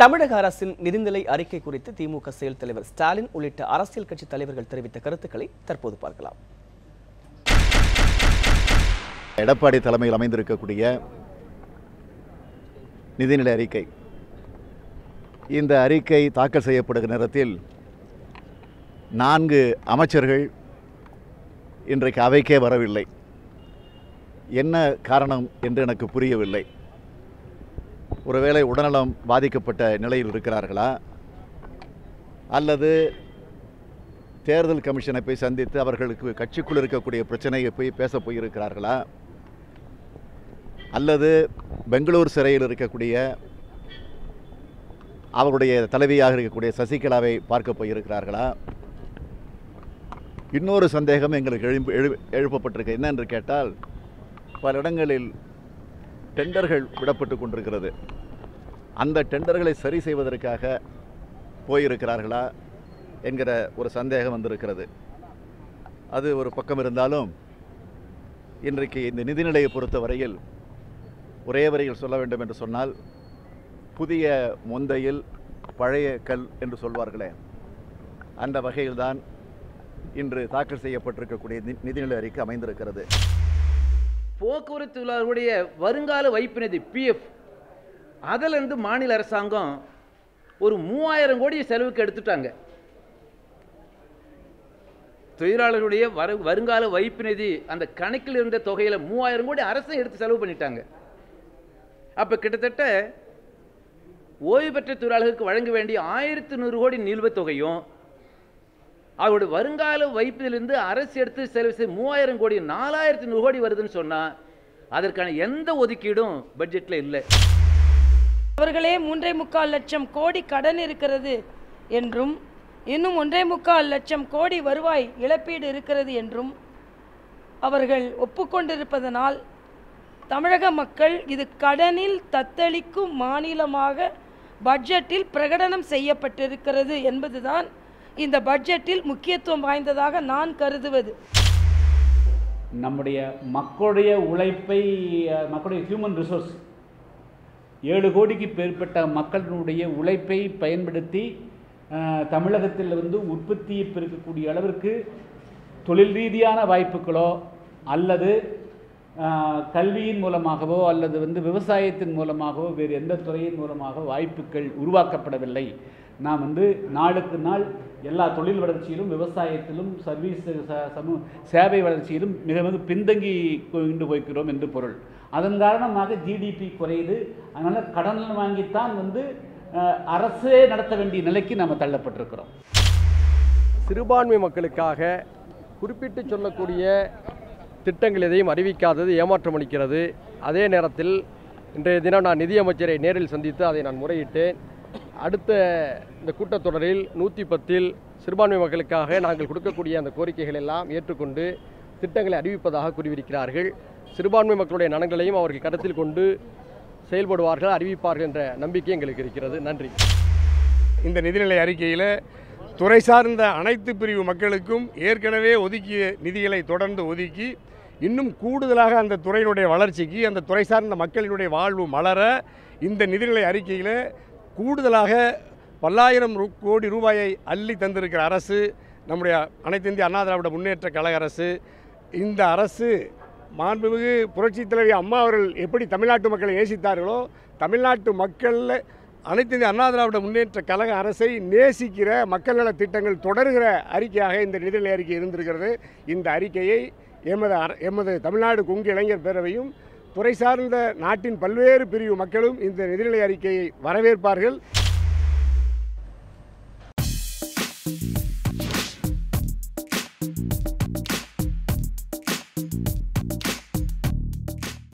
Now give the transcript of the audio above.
தமிழக அரசின் நிதிநிலை அறிக்கை குறித்து திமுக செயல் தலைவர் ஸ்டாலின் உள்ளிட்ட அரசியல் கட்சி தலைவர்கள் தெரிவித்த கருத்துக்களை தற்போது பார்க்கலாம். எடப்பாடி தலைமையில் அமைந்திருக்கக்கூடிய நிதிநிலை அறிக்கை. இந்த அறிக்கை தாக்கல் செய்யப்படுகிற நேரத்தில் நான்கு அமைச்சர்கள் இன்றைக்கு அவைக்கே வரவில்லை. என்ன காரணம் என்று எனக்கு புரியவில்லை. ஒருவேளை உடல்நலம் பாதிக்கப்பட்ட நிலையில் இருக்கிறார்களா? அல்லது தேர்தல் கமிஷனை போய் சந்தித்து அவர்களுக்கு கட்சிக்குள் இருக்கக்கூடிய பிரச்சனையை போய் பேச போயிருக்கிறார்களா? அல்லது பெங்களூர் சிறையில் இருக்கக்கூடிய அவருடைய தலைவியாக இருக்கக்கூடிய சசிகலாவை பார்க்க போயிருக்கிறார்களா? இன்னொரு சந்தேகம் எங்களுக்கு எழுப்பு எழு எழுப்பப்பட்டிருக்கு. என்னென்று கேட்டால் பல இடங்களில் டெண்டர்கள் விடப்பட்டு கொண்டிருக்கிறது. அந்த டெண்டர்களை சரி செய்வதற்காக போயிருக்கிறார்களா என்கிற ஒரு சந்தேகம் வந்திருக்கிறது. அது ஒரு பக்கம் இருந்தாலும் இன்றைக்கு இந்த நிதிநிலையை பொறுத்த வரையில் ஒரே வரையில் சொல்ல வேண்டும் என்று சொன்னால் புதிய முந்தையில் பழைய கல் என்று சொல்வார்களே அந்த வகையில்தான் இன்று தாக்கல் செய்யப்பட்டிருக்கக்கூடிய நி- நிதிநிலை அறிக்கை அமைந்திருக்கிறது. போக்குவரத்து தொழிலாளர்களுடைய வருங்கால வைப்பு நிதி பிஎஃப் அதிலிருந்து மாநில அரசாங்கம் ஒரு மூவாயிரம் கோடி செலவுக்கு எடுத்துட்டாங்க. தொழிலாளர்களுடைய வரு வருங்கால வைப்பு நிதி அந்த கணக்கில் இருந்த தொகையில் மூவாயிரம் கோடி அரசு எடுத்து செலவு பண்ணிட்டாங்க. அப்போ கிட்டத்தட்ட ஓய்வு பெற்ற தொழிலாளர்களுக்கு வழங்க வேண்டிய ஆயிரத்தி நூறு கோடி நிலுவைத் தொகையும் அவருடைய வருங்கால வைப்பிலிருந்து அரசு எடுத்து செலவு செய்ய மூவாயிரம் கோடி நாலாயிரத்தி நூறு கோடி வருதுன்னு சொன்னால் அதற்கான எந்த ஒதுக்கீடும் பட்ஜெட்டில் இல்லை. அவர்களே மூன்றே முக்கால் லட்சம் கோடி கடன் இருக்கிறது என்றும் இன்னும் ஒன்றே முக்கால் லட்சம் கோடி வருவாய் இழப்பீடு இருக்கிறது என்றும் அவர்கள் ஒப்புக்கொண்டிருப்பதனால் தமிழக மக்கள் இது கடனில் தத்தளிக்கும் மாநிலமாக பட்ஜெட்டில் பிரகடனம் செய்யப்பட்டிருக்கிறது என்பதுதான் இந்த பட்ஜெட்டில் முக்கியத்துவம் வாய்ந்ததாக நான் கருதுவது. நம்முடைய மக்களுடைய உழைப்பை மக்களுடைய ஹியூமன் ரிசோர்ஸ் ஏழு கோடிக்கு மேற்பட்ட மக்களினுடைய உழைப்பை பயன்படுத்தி தமிழகத்தில் வந்து உற்பத்தியை பெருக்கக்கூடிய அளவிற்கு தொழில் ரீதியான வாய்ப்புகளோ அல்லது கல்வியின் மூலமாகவோ அல்லது வந்து விவசாயத்தின் மூலமாகவோ வேறு எந்த துறையின் மூலமாக வாய்ப்புகள் உருவாக்கப்படவில்லை. நாம் வந்து நாளுக்கு நாள் எல்லா தொழில் வளர்ச்சியிலும் விவசாயத்திலும் சர்வீஸ் ச- சமூக சேவை வளர்ச்சியிலும் மிக மிக பின்தங்கி கொண்டு போய்க்கிறோம் என்று பொருள். அதன் காரணமாக ஜிடிபி குறையுது. அதனால் கடன் வாங்கித்தான் வந்து அரசே நடத்த வேண்டிய நிலைக்கு நாம் தள்ளப்பட்டிருக்கிறோம். சிறுபான்மை மக்களுக்காக குறிப்பிட்டு சொல்லக்கூடிய திட்டங்கள் எதையும் அறிவிக்காதது ஏமாற்றம் அளிக்கிறது. அதே நேரத்தில் இன்றைய தினம் நான் நிதியமைச்சரை நேரில் சந்தித்து அதை நான் முறையிட்டேன். அடுத்த இந்த கூட்டத்தொடரில் நூற்றி பத்தில் சிறுபான்மை மக்களுக்காக நாங்கள் கொடுக்கக்கூடிய அந்த கோரிக்கைகள் எல்லாம் ஏற்றுக்கொண்டு திட்டங்களை அறிவிப்பதாக கூறியிருக்கிறார்கள். சிறுபான்மை மக்களுடைய நலன்களையும் அவர்கள் கருத்தில் கொண்டு செயல்படுவார்கள் அறிவிப்பார்கள் என்ற நம்பிக்கை எங்களுக்கு இருக்கிறது. நன்றி. இந்த நிதிநிலை அறிக்கையில் துறை சார்ந்த அனைத்து பிரிவு மக்களுக்கும் ஏற்கனவே ஒதுக்கிய நிதிகளை தொடர்ந்து ஒதுக்கி இன்னும் கூடுதலாக அந்த துறையினுடைய வளர்ச்சிக்கு அந்த துறை சார்ந்த மக்களினுடைய வாழ்வு மலர இந்த நிதிநிலை அறிக்கையில் கூடுதலாக பல்லாயிரம் கோடி ரூபாயை அள்ளி தந்திருக்கிற அரசு நம்முடைய அனைத்து இந்திய அண்ணா திராவிட முன்னேற்ற கழக அரசு இந்த அரசு மாண்புமிகு புரட்சித் தலைவி அம்மா அவர்கள் எப்படி தமிழ்நாட்டு மக்களை நேசித்தார்களோ தமிழ்நாட்டு மக்களில் அனைத்து இந்திய அண்ணா திராவிட முன்னேற்ற கழக அரசை நேசிக்கிற மக்கள் நல திட்டங்கள் தொடர்கிற அறிக்கையாக இந்த நிதிநிலை அறிக்கை இருந்திருக்கிறது. இந்த அறிக்கையை எமது எமது தமிழ்நாடு கொங்கு இளைஞர் பேரவையும் துறை சார்ந்த நாட்டின் பல்வேறு பிரிவு மக்களும் இந்த நிதிநிலை அறிக்கையை வரவேற்பார்கள்.